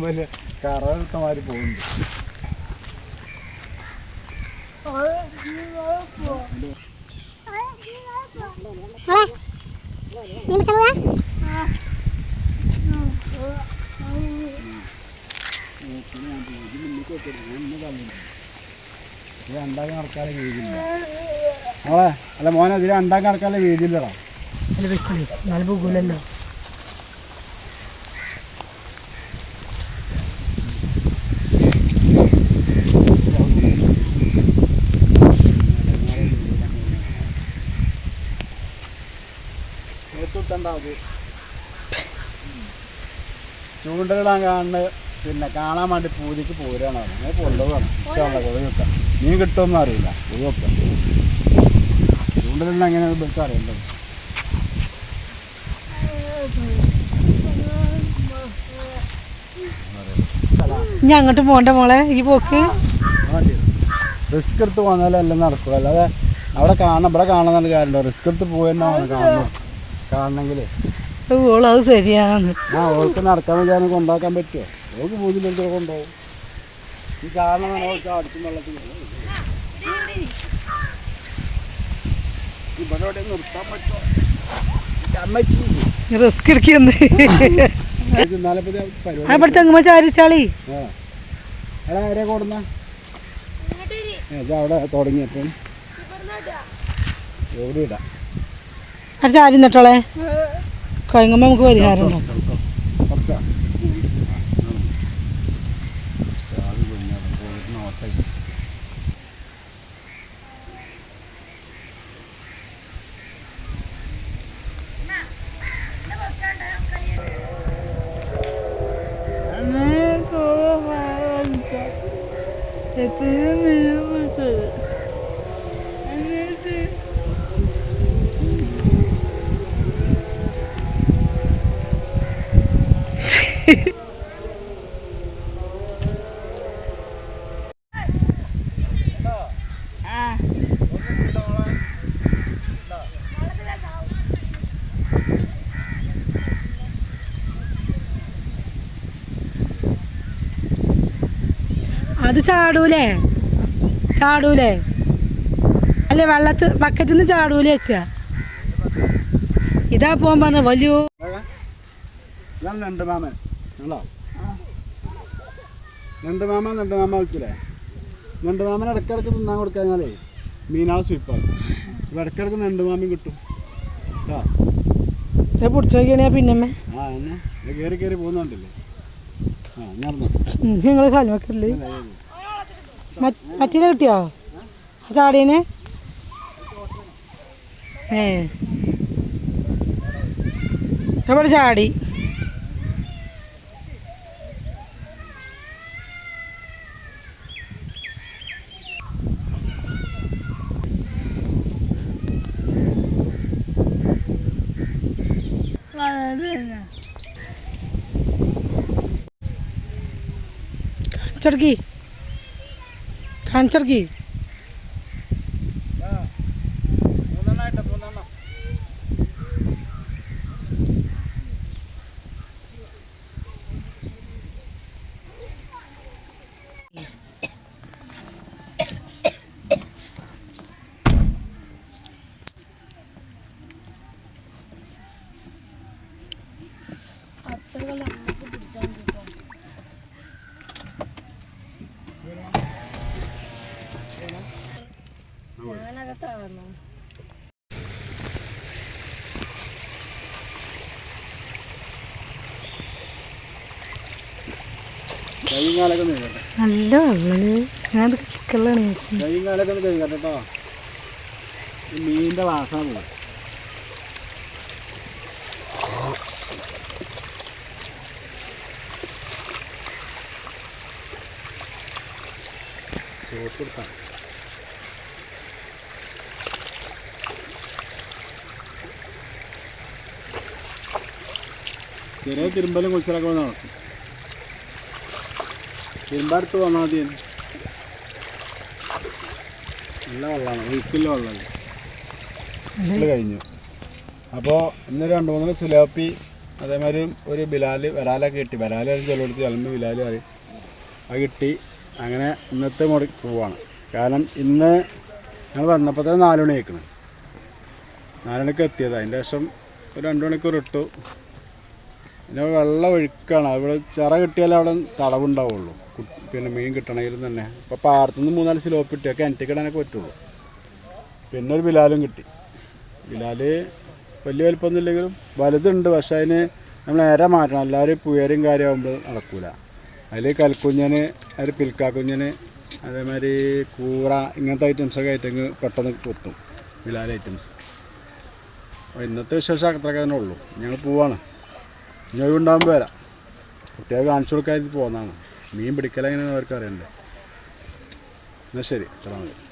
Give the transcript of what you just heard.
വലിയ കറവെടുത്ത മാതിരി പോകുന്നുണ്ട് അല്ല മോനെ ഇതിൽ രണ്ടാക്കി നടക്കാതെ വീതിയില്ലടാ. നല്ല പോകൂലല്ലോ. അത് ചൂണ്ടലിടാൻ കാണുന്ന പിന്നെ കാണാൻ വേണ്ടി പൂജയ്ക്ക് പോരാണ് അങ്ങനെ കൊണ്ടുപോകണം ഇഷ്ടമുള്ള കൊതി വെക്കാം. മീൻ കിട്ടുമെന്ന് അറിയില്ല. കൊതു വെക്കാം. ചൂണ്ടലിടുന്ന എങ്ങനെ വിളിച്ചാൽ അറിയണ്ടത് ഇനി അങ്ങോട്ട് പോണ്ട മോളെ ഈ പോക്ക്. റിസ്ക് എടുത്ത് പോന്നാലേ എല്ലാം നടക്കും അല്ലാതെ അവിടെ കാണണം ഇവിടെ കാണുന്നുണ്ട് കാര്യമുണ്ടോ റിസ്ക് എടുത്ത് പോയെന്നാണ് കാണണം കാണണമെങ്കിൽ ഓൾ അത് ശരിയാന്ന് ആ ഓൾക്ക് നടക്കാൻ വേണ്ടി കൊണ്ടാക്കാൻ പറ്റുമോ ഓൾക്ക് കൊണ്ടുപോകും? ഈ കാരണം അടുത്തും വെള്ളത്തിൽ ഇവിടെ നിർത്താൻ പറ്റുമോ അമ്മച്ചി റിസ്ക് ആരെ കൊടുന്ന അവിടെ തുടങ്ങിയപ്പം. എവിടെ ഇടാം. അവിടെ ആരും നിട്ടോളെ കഴിഞ്ഞുമ്പോ നമുക്ക് പരിഹാരം in കുറച്ചാ അത് ചാടൂലേ? ചാടൂലേ? അല്ലെ വെള്ളത്ത് ബക്കറ്റിൽ നിന്ന് ചാടൂലേ വെച്ച? ഇതാ പോകാൻ പറഞ്ഞ വലിയ രണ്ട് മാമൻ. ഉണ്ടോ രണ്ട് മാമൻ രണ്ട് മാമ വിളിച്ചില്ലേ? രണ്ട് മാമൻ ഇടയ്ക്കിടയ്ക്ക് തിന്നാൻ കൊടുക്കാഞ്ഞാലേ മീനാ ഇപ്പം ഇടയ്ക്കിടയ്ക്ക് രണ്ട് മാമൻ കിട്ടും. കേട്ടോ പിടിച്ചോക്കിയാണെ പിന്നമ്മേ. ആ എന്നെ? കയറി കയറി പോകുന്നുണ്ടല്ലേ? ആ നടന്നു? നിങ്ങൾ മറ്റേ കിട്ടിയോ? ചാടീനെ ഏ. എവിടെ ചാടി? കാണിച്ചടക്കി फैंसर की? നല്ല വെള്ളം ഞാൻ ചിക്കലാണ് കൈയും കാലൊക്കെ ഒന്ന് കഴുകട്ടെ കേട്ടോ മീനിന്റെ വാസന പോകും ചോട്ടെടുക്കാം ചെറിയ തിരുമ്പലും കുളിച്ചിലൊക്കെ നടക്കും. തിരുമ്പടുത്ത് വന്നാൽ മതി. നല്ല വെള്ളമാണ്. ഒഴുക്കില്ല വെള്ളമല്ല? കഴിഞ്ഞു. അപ്പോൾ ഇന്ന് രണ്ട് മൂന്ന് സുലോപ്പി അതേമാതിരി ഒരു ബിലാൽ വരാലൊക്കെ കിട്ടി. വരാൽ ചിലടുത്ത് ചിലമ്പ് ബിലാൽ ആയി അത് കിട്ടി. അങ്ങനെ ഇന്നത്തെ മുടി പോവാണ്. കാരണം ഇന്ന് ഞങ്ങൾ വന്നപ്പോൾ തന്നെ നാലുമണി ആയിക്കണം നാല് മണിക്ക് എത്തിയത്. അതിന്റെ ശേഷം ഒരു രണ്ട് മണിക്കൂർ ഇട്ടു. പിന്നെ വെള്ളം ഒഴുക്കാണ്. അവിടെ ചിറ കിട്ടിയാലേ അവിടെ തടവുണ്ടാവുള്ളൂ. പിന്നെ മീൻ കിട്ടണമെങ്കിൽ തന്നെ. ഇപ്പോൾ പാടത്തുനിന്ന് മൂന്നാൽ സ്ലോപ്പ് കിട്ടിയാൽ കിണറ്റിൽ കിടാനൊക്കെ പറ്റുള്ളൂ. പിന്നെ ഒരു ബിലാലും കിട്ടി. ബിലാൽ വലിയ വലിപ്പമൊന്നും ഇല്ലെങ്കിലും വലുതുണ്ട്. പക്ഷെ അതിന് നമ്മൾ നേരെ മാറ്റണം. എല്ലാവരും പുയരും കാര്യമാകുമ്പോൾ നടക്കൂല. അതിൽ കൽക്കുഞ്ഞന് അതിൽ പിൽക്കാക്കുഞ്ഞന് അതേമാതിരി കൂറ ഇങ്ങനത്തെ ഐറ്റംസൊക്കെ ആയിട്ടെങ്കിൽ പെട്ടെന്ന് കൊത്തും ബിലാൽ ഐറ്റംസ് അപ്പോൾ ഇന്നത്തെ വിശേഷം അത്രയൊക്കെ തന്നെ ഉള്ളൂ. ഞങ്ങൾ പോവാണ്. ഇനി ഒഴിവുണ്ടാകുമ്പോൾ വരാം. കുട്ടികൾ കാണിച്ചു കൊടുക്കാതിട്ട് പോകുന്നതാണ്. മീൻ പിടിക്കലെങ്ങനെയാണ് അവർക്ക് അറിയണ്ടേ. എന്നാൽ ശരി സ്ഥലം